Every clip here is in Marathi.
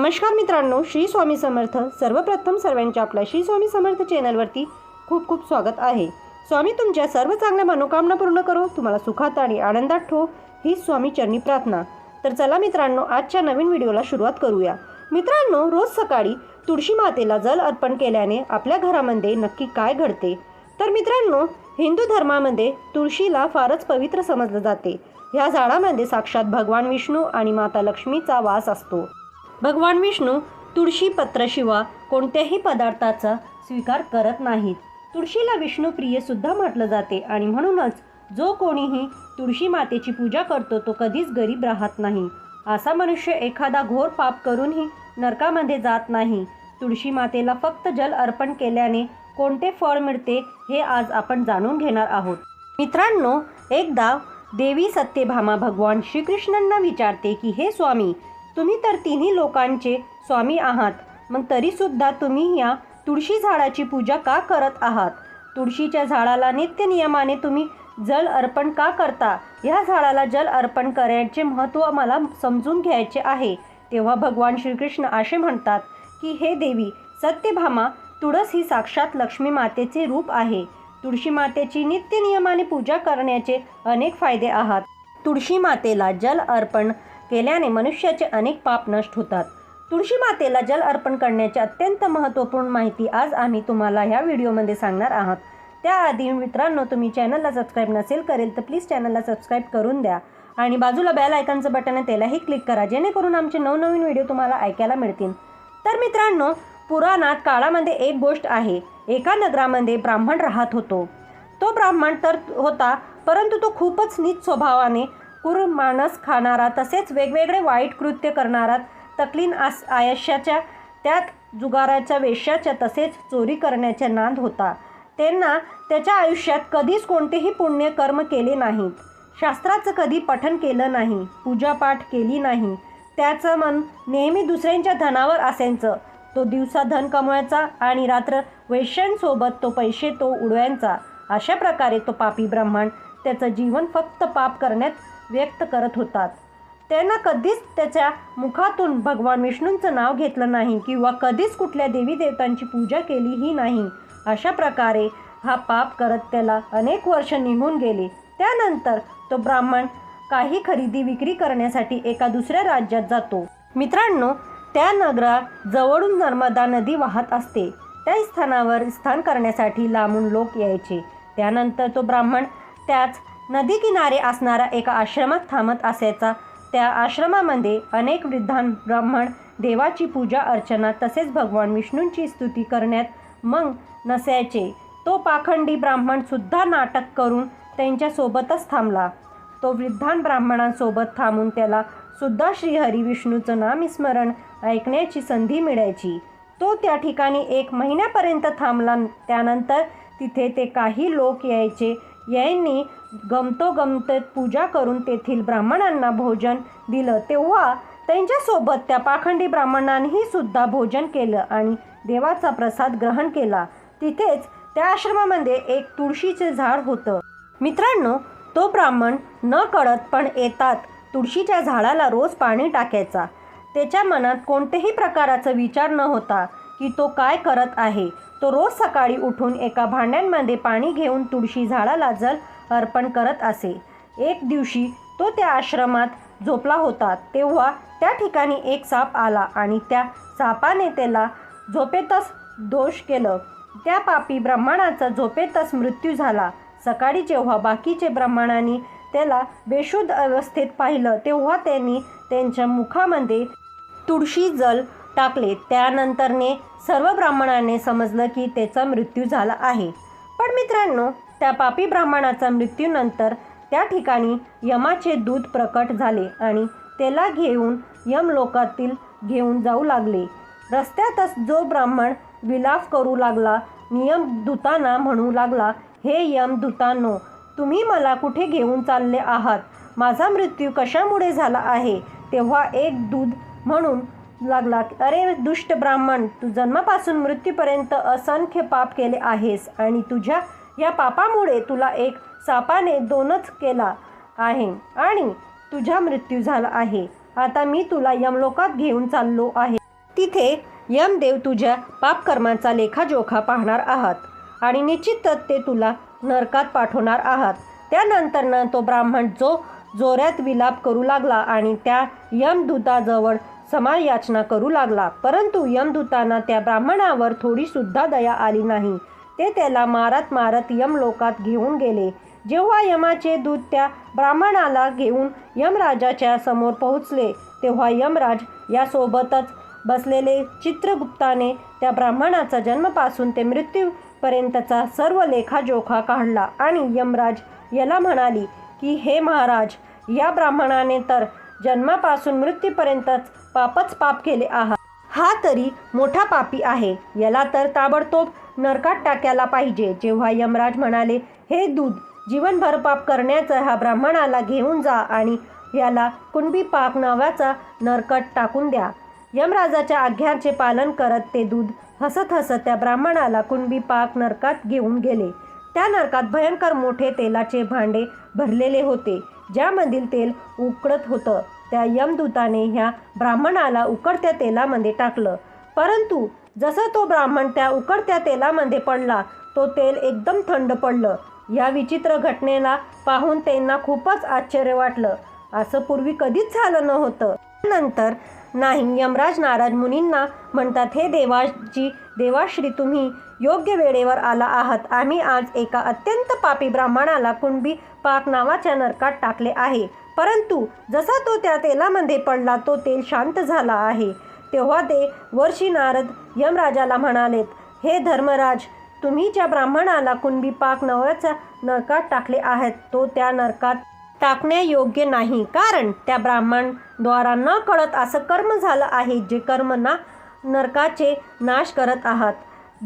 नमस्कार मित्रांनो श्री स्वामी समर्थ सर्वप्रथम सर्वांच्या आपल्या श्री स्वामी समर्थ चॅनलवरती खूप खूप स्वागत आहे. स्वामी तुमच्या सर्व चांगल्या मनोकामना पूर्ण करो तुम्हाला सुखात आणि आनंदात ठो ही स्वामी चरणी प्रार्थना. तर चला मित्रांनो आजच्या नवीन व्हिडिओला सुरुवात करूया. मित्रांनो रोज सकाळी तुळशी मातेला जल अर्पण केल्याने आपल्या घरामध्ये नक्की काय घडते? तर मित्रांनो हिंदू धर्मामध्ये तुळशीला फारच पवित्र समजलं जाते. ह्या झाडामध्ये साक्षात भगवान विष्णू आणि माता लक्ष्मीचा वास असतो. भगवान विष्णू तुळशी पत्रशिवाय कोणत्याही पदार्थाचा स्वीकार करत नाहीत. तुळशीला विष्णुप्रिय सुद्धा म्हटलं जाते आणि म्हणूनच जो कोणीही तुळशी मातेची पूजा करतो तो कधीच गरीब राहत नाही. असा मनुष्य एखादा घोर पाप करूनही नरकामध्ये जात नाही. तुळशी मातेला फक्त जल अर्पण केल्याने कोणते फळ मिळते हे आज आपण जाणून घेणार आहोत. मित्रांनो एकदा देवी सत्यभामा भगवान श्रीकृष्णांना विचारते की हे स्वामी तुम्ही तर तिन्ही लोकांचे स्वामी आहात. मग तरीसुद्धा तुम्ही या तुळशी झाडाची पूजा का करत आहात? तुळशीच्या झाडाला नित्य नियमाने तुम्ही जल अर्पण का करता? ह्या झाडाला जल अर्पण करण्याचे महत्त्व मला समजून घ्यायचे आहे. तेव्हा भगवान श्रीकृष्ण असे म्हणतात की हे देवी सत्यभामा तुळस ही साक्षात लक्ष्मी मातेचे रूप आहे. तुळशी मातेची नित्य नियमाने पूजा करण्याचे अनेक फायदे आहात. तुळशी मातेला जल अर्पण केल्याने मनुष्याचे अनेक पाप नष्ट होतात. तुळशी मातेला जल अर्पण करण्याची अत्यंत महत्त्वपूर्ण माहिती आज आम्ही तुम्हाला ह्या व्हिडिओमध्ये सांगणार आहात. त्याआधी मित्रांनो तुम्ही चॅनलला सबस्क्राईब नसेल करेल तर प्लीज चॅनलला सबस्क्राईब करून द्या. आणि बाजूला बेल आयकॉनचं बटन आहे त्यालाही क्लिक करा जेणेकरून आमचे नवनवीन व्हिडिओ तुम्हाला ऐकायला मिळतील. तर मित्रांनो पुराणात काळामध्ये एक गोष्ट आहे. एका नगरामध्ये ब्राह्मण राहत होतो. तो ब्राह्मण तर होता परंतु तो खूपच नीच स्वभावाने कुरमानस खाणारा तसेच वेगवेगळे वाईट कृत्य करणारा तकलीन आस आयुष्याच्या त्यात जुगाराच्या वेश्याच्या तसेच चोरी करण्याच्या नांद होता. त्यांना त्याच्या आयुष्यात कधीच कोणतेही पुण्य कर्म केले नाहीत. शास्त्राचं कधी पठन केलं नाही पूजापाठ केली नाही. त्याचं मन नेहमी दुसऱ्यांच्या धनावर असायचं. तो दिवसा धन कमवायचा आणि रात्र वैश्यांसोबत तो पैसे तो उडवायचा. अशा प्रकारे तो पापी ब्रह्मांड त्याचं जीवन फक्त पाप करण्यात व्यक्त करत होतात. त्यांना कधीच त्याच्या मुखातून भगवान विष्णूंचं नाव घेतलं नाही किंवा कधीच कुठल्या देवी देवतांची पूजा केलीही नाही. अशा प्रकारे हा पाप करत त्याला अनेक वर्ष निघून गेले. त्यानंतर तो ब्राह्मण काही खरेदी विक्री करण्यासाठी एका दुसऱ्या राज्यात जातो. मित्रांनो त्या नगरात जवळून नर्मदा नदी वाहत असते. त्या स्थानावर स्थान करण्यासाठी लांबून लोक यायचे. त्यानंतर तो ब्राह्मण त्याच नदी किनारे असणारा एका आश्रमात थांबत असायचा. त्या आश्रमामध्ये अनेक वृद्धान ब्राह्मण देवाची पूजा अर्चना तसेच भगवान विष्णूंची स्तुती करण्यात मग नसायचे. तो पाखंडी ब्राह्मणसुद्धा नाटक करून त्यांच्यासोबतच थांबला. तो वृद्धान ब्राह्मणांसोबत थांबून त्याला सुद्धा श्रीहरी विष्णूचं नामस्मरण ऐकण्याची संधी मिळायची. तो त्या ठिकाणी एक महिन्यापर्यंत थांबला. त्यानंतर तिथे ते काही लोक यायचे. यांनी गमतोगमत पूजा करून तेथील ब्राह्मणांना भोजन दिलं. तेव्हा त्यांच्यासोबत त्या पाखंडी ब्राह्मणांनी सुद्धा भोजन केलं आणि देवाचा प्रसाद ग्रहण केला. तिथेच त्या आश्रमामध्ये एक तुळशीचे झाड होतं. मित्रांनो तो ब्राह्मण न कळत पण येतात तुळशीच्या झाडाला रोज पाणी टाकायचा. त्याच्या मनात कोणतेही प्रकाराचा विचार न होता की तो काय करत आहे? तो रोज सकाळी उठून एका भांड्यांमध्ये पाणी घेऊन तुळशी झाडाला जल अर्पण करत असे. एक दिवशी तो त्या आश्रमात झोपला होता. तेव्हा त्या ठिकाणी एक साप आला आणि त्या सापाने त्याला झोपेतच दोष केलं. त्या पापी ब्राह्मणाचा झोपेतच मृत्यू झाला. सकाळी जेव्हा बाकीचे ब्राह्मणांनी त्याला बेशुद्ध अवस्थेत पाहिलं तेव्हा त्यांनी त्यांच्या मुखामध्ये तुळशी जल टाकले त्यानंतरने सर्व ब्राह्मणांनी समजलं की त्याचा मृत्यू झाला आहे. पण मित्रांनो त्या पापी ब्राह्मणाचा मृत्यूनंतर त्या ठिकाणी यमाचे दूत प्रकट झाले आणि त्याला घेऊन यमलोकातील घेऊन जाऊ लागले. रस्त्यातच जो ब्राह्मण विलाप करू लागला नियम दूतांना म्हणू लागला हे यम दूतांनो तुम्ही मला कुठे घेऊन चालले आहात? माझा मृत्यू कशामुळे झाला आहे? तेव्हा एक दूध म्हणून लागला अरे दुष्ट ब्राह्मण तू जन्मापासून मृत्यूपर्यंत असंख्य पाप केले आहेस आणि तुझ्या या पापामुळे तुला एक सापाने दोनच केला आहे आणि तुझा मृत्यू झाला आहे. आता मी तुला यमलोकात घेऊन चाललो आहे. तिथे यमदेव तुझ्या पापकर्मांचा लेखाजोखा पाहणार आहात आणि निश्चितच ते तुला नरकात पाठवणार आहात. त्यानंतरनं तो ब्राह्मण जो जोऱ्यात विलाप करू लागला आणि त्या यमदूताजवळ समायाचना करू लागला. परंतु यमदूतांना त्या ब्राह्मणावर थोडीसुद्धा दया आली नाही. ते त्याला मारत मारत यमलोकात घेऊन गेले. जेव्हा यमाचे दूत त्या ब्राह्मणाला घेऊन यमराजाच्या समोर पोहोचले तेव्हा यमराज यासोबतच बसलेले चित्रगुप्ताने त्या ब्राह्मणाचा जन्मपासून ते मृत्यूपर्यंतचा सर्व लेखाजोखा काढला आणि यमराज याला म्हणाली की हे महाराज या ब्राह्मणाने तर जन्मापासून मृत्यूपर्यंतच पापच पाप केले आहात. हा तरी मोठा पापी आहे. याला तर ताबडतोब नरकात टाकायला पाहिजे. जेव्हा यमराज म्हणाले हे दूध जीवनभर पाप करण्याचं ह्या ब्राह्मणाला घेऊन जा आणि याला कुणबी पाक नावाचा नरकट टाकून द्या. यमराजाच्या आज्ञाचे पालन करत ते दूध हसत हसत त्या ब्राह्मणाला कुणबी पाक नरकात घेऊन गेले. त्या नरकात भयंकर मोठे तेलाचे भांडे भरलेले होते ज्यामधील तेल उकडत होतं. त्या यमदूताने ह्या ब्राह्मणाला उकडत्या तेलामध्ये टाकलं. परंतु जसं तो ब्राह्मण त्या उकडत्या तेलामध्ये पडला तो तेल एकदम थंड पडलं. या विचित्र घटनेला पाहून त्यांना खूपच आश्चर्य वाटलं. असं पूर्वी कधीच झालं नव्हतं. नंतर नाही यमराज नाराज मुनींना म्हणतात हे देवाजी देवाश्री तुम्ही योग्य वेळेवर आला आहात. आम्ही आज एका अत्यंत पापी ब्राह्मणाला कुणबी पाक नावाच्या नरकात टाकले आहे. परंतु जसा तो त्या तेलामध्ये पडला तो तेल शांत झाला आहे. तेव्हा ते वर्षी नारद यमराजाला म्हणालेत हे धर्मराज तुम्ही ज्या ब्राह्मणाला कुणबी पाक नवऱ्याच्या नरकात टाकले आहेत तो त्या नरकात टाकण्यायोग्य नाही. कारण त्या ब्राह्मणद्वारा न कळत असं कर्म झालं आहे जे कर्म ना नरकाचे नाश करत आहात.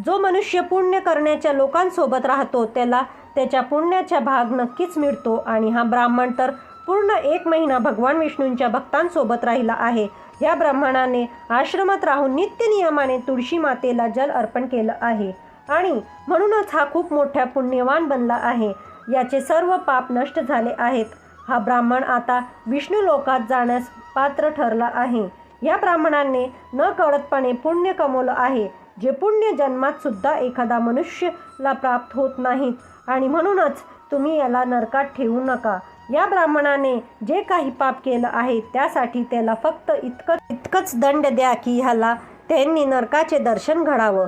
जो मनुष्य पुण्य करण्याच्या लोकांसोबत राहतो त्याला त्याच्या पुण्याचा भाग नक्कीच मिळतो आणि हा ब्राह्मण तर पूर्ण एक महिना भगवान विष्णूंच्या भक्तांसोबत राहिला आहे. या ब्राह्मणाने आश्रमात राहून नित्यनियमाने तुळशी मातेला जल अर्पण केलं आहे आणि म्हणूनच हा खूप मोठ्या पुण्यवान बनला आहे. याचे सर्व पाप नष्ट झाले आहेत. हा ब्राह्मण आता विष्णू लोकात जाण्यास पात्र ठरला आहे. या ब्राह्मणाने न कळतपणे पुण्य कमवलं आहे जे पुण्य जन्मात सुद्धा एखादा मनुष्यला प्राप्त होत नाहीत. आणि म्हणूनच तुम्ही याला नरकात ठेवू नका. या ब्राह्मणाने जे काही पाप केलं आहे त्यासाठी त्याला फक्त इतकं इतकंच दंड द्या की ह्याला त्यांनी नरकाचे दर्शन घडावं.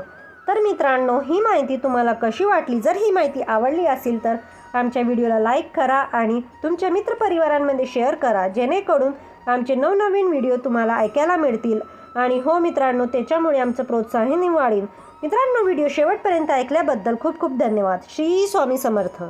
तर मित्रांनो ही माहिती तुम्हाला कशी वाटली? जर ही माहिती आवडली असेल तर आमच्या व्हिडिओला लाईक करा आणि तुमच्या मित्रपरिवारांमध्ये शेअर करा जेणेकरून आमचे नवनवीन व्हिडिओ तुम्हाला ऐकायला मिळतील. आणि हो मित्रांनो त्याच्यामुळे आमचं प्रोत्साहनही वाढेल. मित्रांनो व्हिडिओ शेवटपर्यंत ऐकल्याबद्दल खूप खूप धन्यवाद. श्री स्वामी समर्थ.